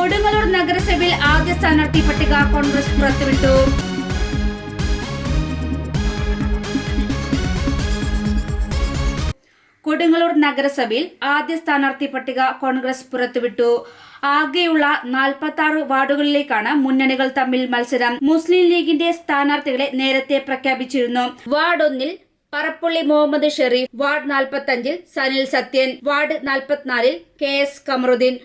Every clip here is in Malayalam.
കൊടുങ്ങല്ലൂർ നഗരസഭയിൽ ആദ്യ സ്ഥാനാർത്ഥി പട്ടിക കോൺഗ്രസ് പുറത്തുവിട്ടു. കൊടുങ്ങല്ലൂർ നഗരസഭയിൽ ആദ്യ സ്ഥാനാർത്ഥി പട്ടിക കോൺഗ്രസ് പുറത്തുവിട്ടു. ആകെയുള്ള നാൽപ്പത്തി ആറ് വാർഡുകളിലേക്കാണ് മുന്നണികൾ തമ്മിൽ മത്സരം. മുസ്ലിം ലീഗിന്റെ സ്ഥാനാർത്ഥികളെ നേരത്തെ പ്രഖ്യാപിച്ചിരുന്നു. വാർഡ് ഒന്നിൽ പറപ്പള്ളി മുഹമ്മദ് ഷെറീഫ് വാർഡ് നാൽപ്പത്തഞ്ചിൽ സനിൽ സത്യൻ വാർഡ് നാൽപ്പത്തിനാലിൽ കെ എസ് കമറുദ്ദീൻ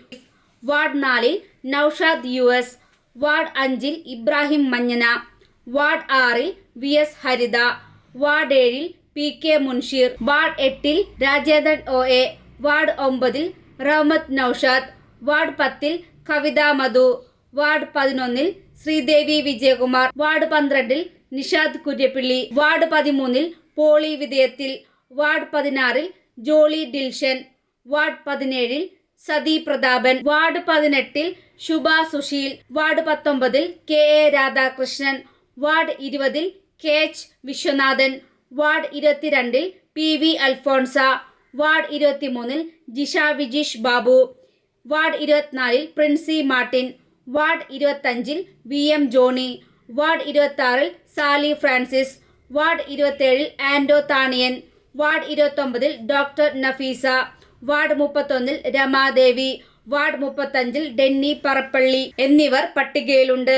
വാർഡ് നാലിൽ നൌഷാദ് യു എസ് വാർഡ് അഞ്ചിൽ ഇബ്രാഹിം മഞ്ഞന വാർഡ് ആറിൽ വി എസ് ഹരിത വാർഡ് ഏഴിൽ പി കെ മുൻഷീർ വാർഡ് എട്ടിൽ രാജേന്ദ്രൻ ഒ എ വാർഡ് ഒമ്പതിൽ റഹ്മത്ത് നൌഷാദ് വാർഡ് പത്തിൽ കവിത മധു വാർഡ് പതിനൊന്നിൽ ശ്രീദേവി വിജയകുമാർ വാർഡ് പന്ത്രണ്ടിൽ നിഷാദ് കുര്യപ്പിള്ളി വാർഡ് പതിമൂന്നിൽ പോളി വിധേയത്തിൽ വാർഡ് പതിനാറിൽ ജോളി ഡിൽഷൻ വാർഡ് പതിനേഴിൽ സതി പ്രതാപൻ വാർഡ് പതിനെട്ടിൽ ശുഭ സുശീൽ വാർഡ് പത്തൊമ്പതിൽ കെ എ രാധാകൃഷ്ണൻ വാർഡ് ഇരുപതിൽ കെ എച്ച് വിശ്വനാഥൻ വാർഡ് ഇരുപത്തിരണ്ടിൽ പി വി അൽഫോൺസ വാർഡ് ഇരുപത്തിമൂന്നിൽ ജിഷ വിജീഷ് ബാബു വാർഡ് ഇരുപത്തിനാലിൽ പ്രിൻസി മാർട്ടിൻ വാർഡ് ഇരുപത്തഞ്ചിൽ വി എം ജോണി വാർഡ് ഇരുപത്തി സാലി ഫ്രാൻസിസ് വാർഡ് ഇരുപത്തേഴിൽ ആൻഡോ താണിയൻ വാർഡ് ഇരുപത്തൊമ്പതിൽ ഡോക്ടർ നഫീസ വാർഡ് മുപ്പത്തൊന്നിൽ രമാദേവി വാർഡ് മുപ്പത്തഞ്ചിൽ ഡെന്നി പറപ്പള്ളി എന്നിവർ പട്ടികയിലുണ്ട്.